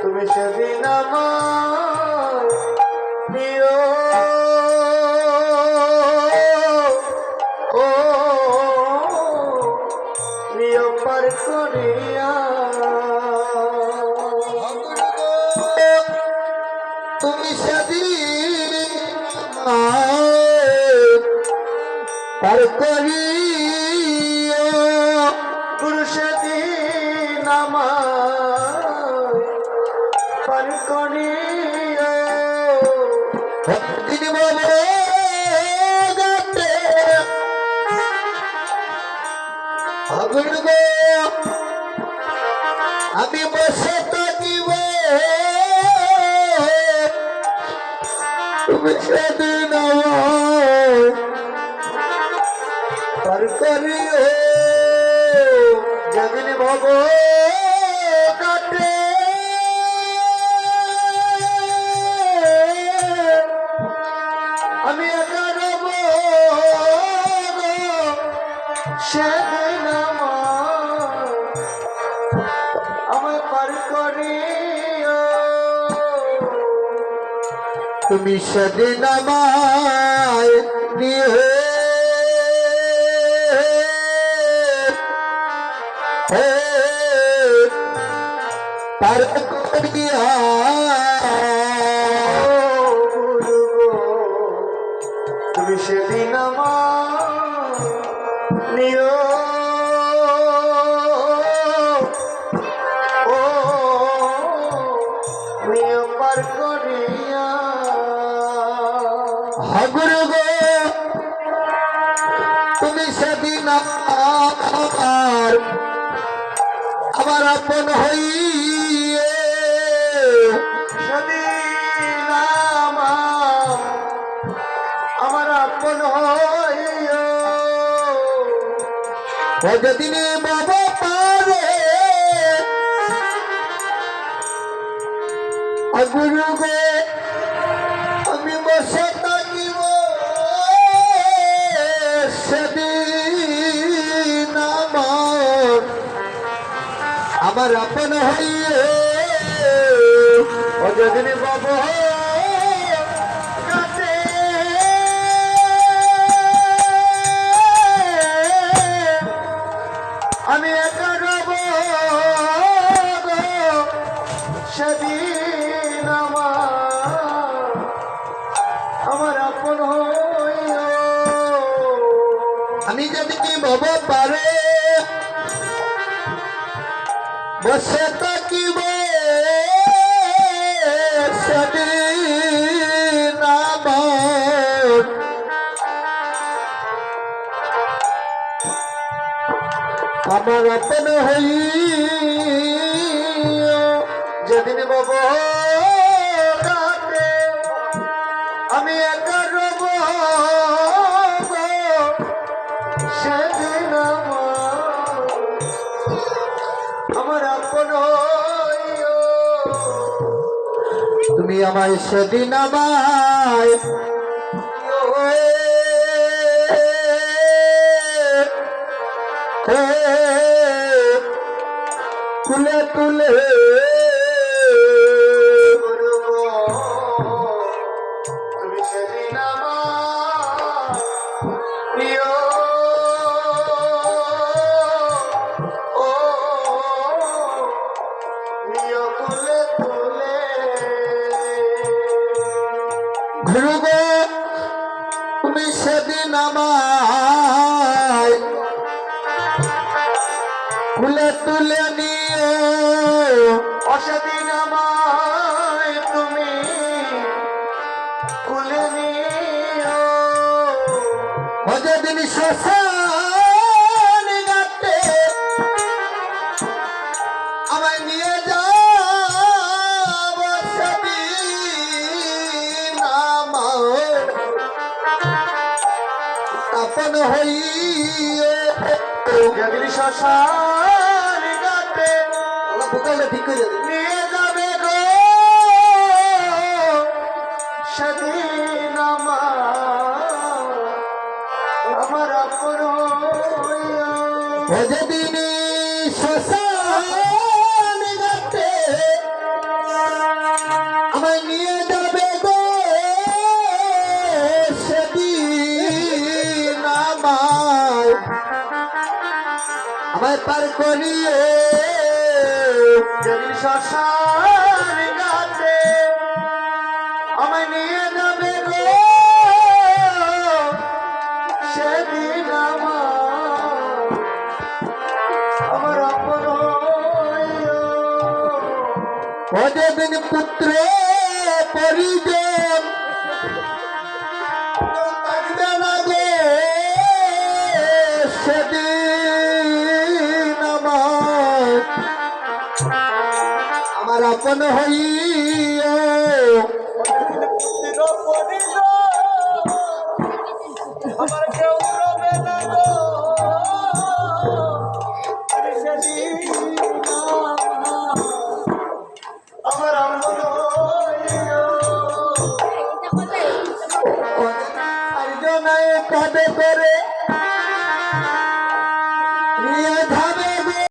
তুমি সেদিন আমার প্রিয়। ও প্রিয় পার করিয়া তুমি সেদিন পার করিও আমি বসে থাকিব তুমি সেদিন করিও যেদিন ভব তুমি সেদিন আমায় নিয়ে পার করিয়া তুমি সেদিন আমার নিয় পার করিয়া। হাগুরু তুমি সেদিন আমার আমার আপন হইয়ে। সেদিন আমার আপন হইও ও যেদিন বাবা পারে আগুরু গো আমি বসে থাকিব। সেদিন আমার আমার আপন হইয়ে ও যেদিন বাবা ভব পারে। বসে থাকিব আমার। আপন হই যেদিন বাব তুমি আমায় সেদিন আমায় তুলে তুলে ঘুরব তুমি সেদিন আমায় খুলে তুলে নিয়ে অসেদিন আমায় তুমি খুলে নিয়ে অযদিন শ্মশান আপন হইয়ে যদি শ্মশান গাতে বোকালে ঠিক করে নিয়ে যাবে গো। সেদিন আমার আমার আপন হইয়া ও পার করিয়ে যেদিন শ্মশান ঘাটে আমায় নিয়ে যাবে সেদিন আমার হইও। ও যেদিন পুত্র পরিজন আপন হইও। আমার কেউ রবে না গো। করে